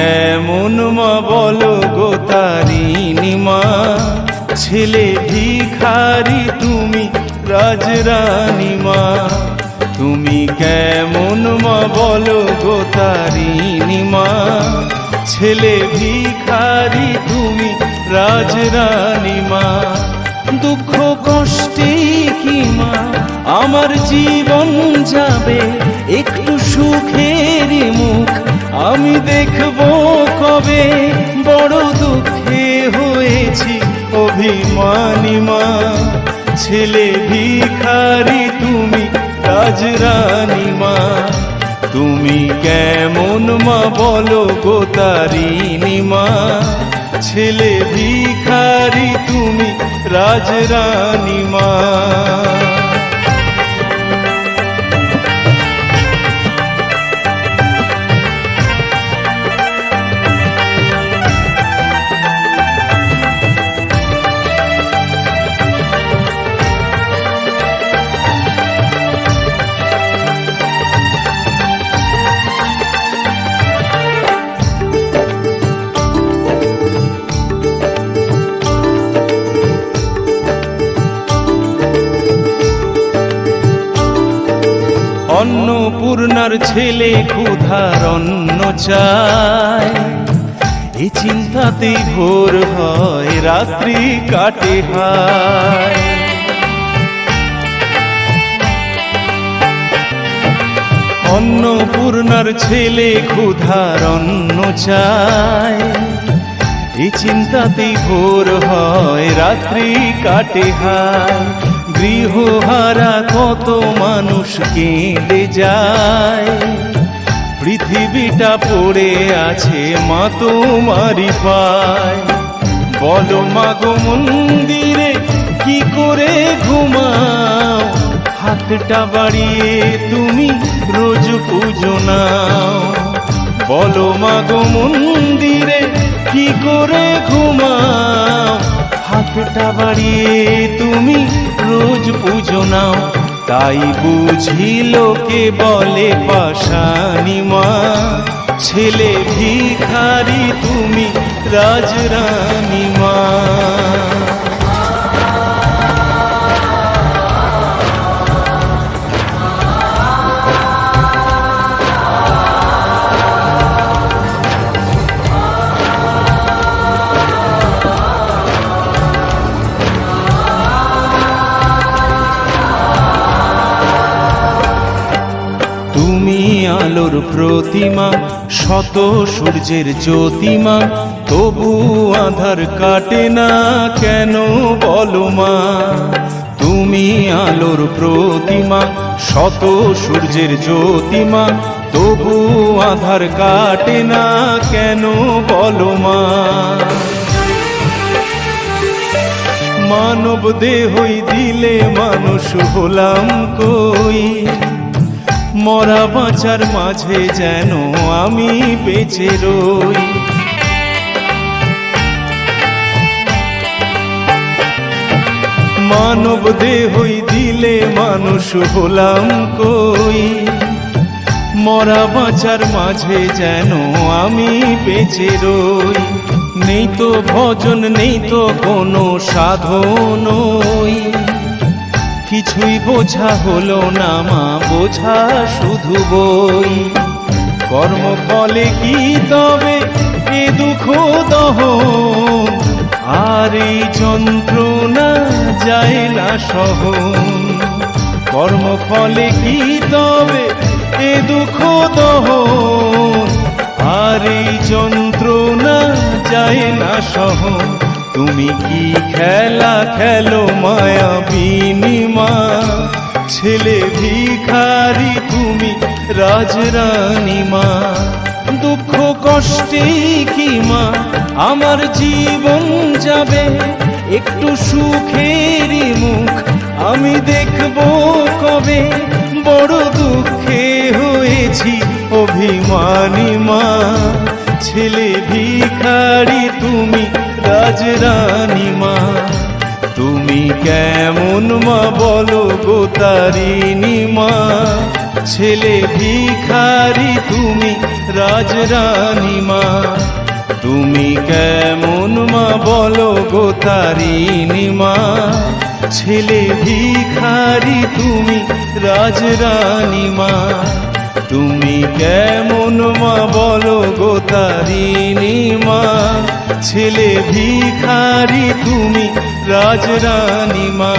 কেমন মা বলো গো তারিণী মা ছেলে ভিখারি তুমি রাজরানী মা তুমি কেমন মা বলো গো তারিণী মা ছেলে ভিখারি তুমি রাজরানী মা দুঃখ কষ্টে কি মা? আমার জীবন যাবে একটু সুখের মুখ। আমি দেখব বড় দুঃখে হয়েছি অভিমানী মা। ছেলে ভিখারি তুমি, রাজরানী মা। তুমি কেমন মা বলো গো তারিণী মা। ছেলে ভিখারি তুমি, রাজরানী মা। অন্নপূর্ণার ছেলে ক্ষুধার অন্ন চায় এ চিন্তাতেই ভোর হয়, রাত্রি কাটে হায়। অন্নপূর্ণার ছেলে ক্ষুধার অন্ন চায় এ চিন্তাতেই ভোর হয়, রাত্রি কাটে হায়। গৃহহারা কত মানুষ কেঁদে যায়। পৃথিবীটা পড়ে আছে মা তোমারি পায়। বলো মাগো মন্দিরে কি করে ঘুমাও? হাতটা বাড়িয়ে তুমি রোজ পুজো নাও। বলো মাগো মন্দিরে কি করে ঘুমাও? হাতটা বাড়িয়ে তুমি রোজ পুজো নাও। তাই বুঝি লোকে বলে পাশানি মা। ছেলে ভিখারি তুমি রাজরানী মা। আলোর প্রতিমা, শত সূর্যের জ্যোতিমা, তবু আধার কাটে না কেন বলো মা? তুমি আলোর প্রতিমা, শত সূর্যের জ্যোতিমা, তবু আধার কাটে না কেন বলো মা? মানব দেহই দিলে মানুষ হলাম কই? মরা বাঁচার মাঝে যেন আমি বেঁচে রই। মানব দেহই দিলে মানুষ হলাম কই? মরা বাঁচার মাঝে যেন আমি বেঁচে রই। নেই তো ভজন, নেই তো কোনো সাধন কিছুই বোঝা হলো না মা, বোঝা শুধু বই। কর্মফলে কি তবে এ দুঃখ দহ? আর এই যন্ত্রণা যায় না সহ। কর্মফলে কি তবে এ দুঃখ দহ? আর এই যন্ত্রণা যায় না সহ। তুমি কি খেলা খেলো মায়া বিনিমা? ছেলে ভিখারি তুমি রাজরানী মা। দুঃখ কষ্টে কি মা? আমার জীবন যাবে একটু সুখের মুখ। আমি দেখব কবে বড় দুঃখে হয়েছি অভিমানী মা। ছেলে ভিখারি, তুমি রাজরানী মা। তুমি কেমন মা বলো গো তারিণী মা। ছেলে ভিখারি, তুমি রাজরানী মা। তুমি কেমন মা বলো গো তারিণী মা। ছেলে ভিখারি, তুমি রাজরানী মা। তুমি কেমন তারিণী মা ছেলে ভিখারি তুমি রাজরানী মা।